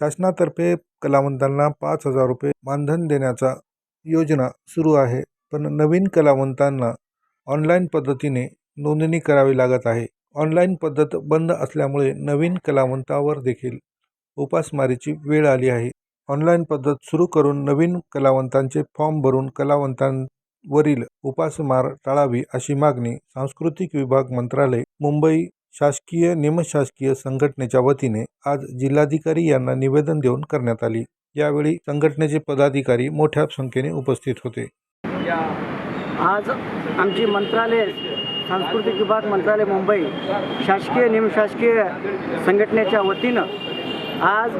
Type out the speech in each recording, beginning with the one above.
शासनातर्फे कलावंतांना पाच हजार रुपये मानधन देण्याचा योजना सुरू आहे. पण नवीन कलावंतांना ऑनलाईन पद्धतीने नोंदणी करावी लागत आहे. ऑनलाईन पद्धत बंद असल्यामुळे नवीन कलावंतावर देखील उपासमारीची वेळ आली आहे. ऑनलाईन पद्धत सुरू करून नवीन कलावंतांचे फॉर्म भरून कलावंतांवरील उपासमार टाळावी अशी मागणी सांस्कृतिक विभाग मंत्रालय मुंबई शासकीय निमशासकीय संघटनेच्या वतीने आज जिल्हाधिकारी यांना निवेदन देऊन करण्यात आली. यावेळी संघटनेचे पदाधिकारी मोठ्या संख्येने उपस्थित होते. आज आमची मंत्रालय सांस्कृतिक विभाग मंत्रालय मुंबई शासकीय निमशासकीय संघटनेच्या वतीनं आज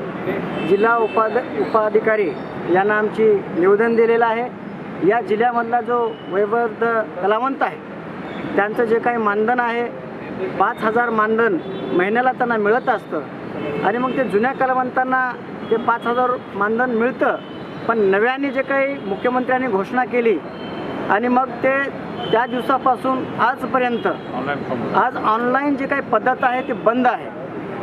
जिल्हा उपाध उपाधिकारी यांना आमची निवेदन दिलेलं आहे. या जिल्ह्यामधला जो वैवर्ध कलावंत आहे त्यांचं जे काही मानधन आहे पाच हजार मानधन महिन्याला त्यांना मिळत असतं. आणि मग ते जुन्या कलावंतांना ते पाच हजार मानधन मिळतं. पण नव्याने जे काही मुख्यमंत्र्यांनी घोषणा केली आणि मग ते त्या दिवसापासून आजपर्यंत आज ऑनलाईन जे काही पद्धत आहे ते बंद आहे.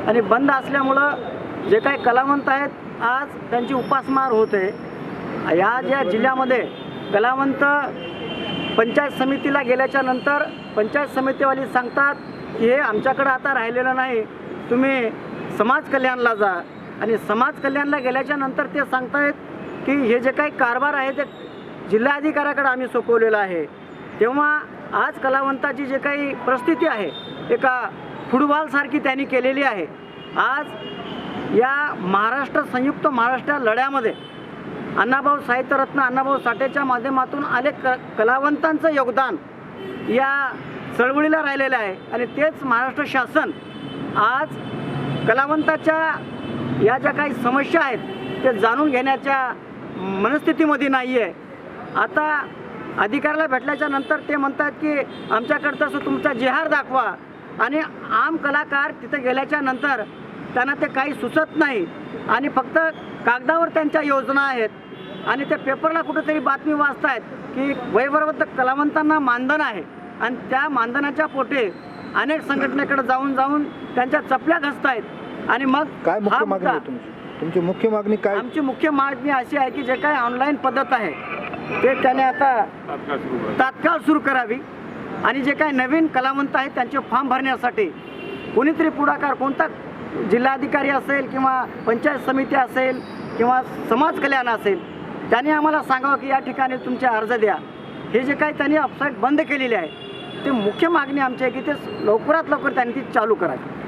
आणि बंद असल्यामुळं जे काही कलावंत आहेत आज त्यांची उपासमार होते या ज्या जिल्ह्यामध्ये कलावंत पंचायत समितीला गेल्याच्यानंतर पंचायत समितीवाली सांगतात की हे आमच्याकडं आता राहिलेलं नाही. तुम्ही समाज कल्याणला जा. आणि समाज कल्याणला गेल्याच्यानंतर ते सांगतायत की हे जे काही कारभार आहे ते जिल्हाधिकाऱ्याकडे आम्ही सोपवलेलं आहे. तेव्हा आज कलावंताची जे काही परिस्थिती आहे एका फुटबॉलसारखी त्यांनी केलेली आहे. आज या महाराष्ट्र संयुक्त महाराष्ट्र लढ्यामध्ये अण्णाभाऊ साहित्यरत्न अण्णाभाऊ साठेच्या माध्यमातून अनेक क कलावंतांचं योगदान या चळवळीला राहिलेलं आहे. आणि तेच महाराष्ट्र शासन आज कलावंताच्या या ज्या काही समस्या आहेत ते जाणून घेण्याच्या मनस्थितीमध्ये नाही आहे आता अधिकाऱ्याला भेटल्याच्या नंतर ते म्हणतात की आमच्याकडं तसं तुमचा जिहार दाखवा. आणि आम कलाकार तिथे गेल्याच्यानंतर त्यांना ते काही सुचत नाही. आणि फक्त कागदावर त्यांच्या योजना आहेत. आणि ते पेपरला कुठेतरी बातमी वाचतायत की वयवर्वत कलावंतांना मानधन आहे. आणि त्या मानधनाच्या पोटे अनेक संघटनेकडे जाऊन जाऊन त्यांच्या चपल्या घसतायत. आणि मग काय मुख्य हा मागणी मुद्दा- आहे तुमची? तुमची मुख्य मागणी काय? आमची मुख्य मागणी अशी आहे की जे काही ऑनलाईन पद्धत आहे ते त्याने आता तात्काळ सुरू करावी. आणि जे काही नवीन कलावंत आहेत त्यांचे फॉर्म भरण्यासाठी कोणीतरी पुढाकार कोणता जिल्हाधिकारी असेल किंवा पंचायत समिती असेल किंवा समाज कल्याण असेल त्यांनी आम्हाला सांगावं की या ठिकाणी तुमचे अर्ज द्या. हे जे काही त्यांनी वेबसाईट बंद केलेली आहे ते मुख्य मागणी आमची आहे की ते लवकरात लवकर त्यांनी ती चालू करावी.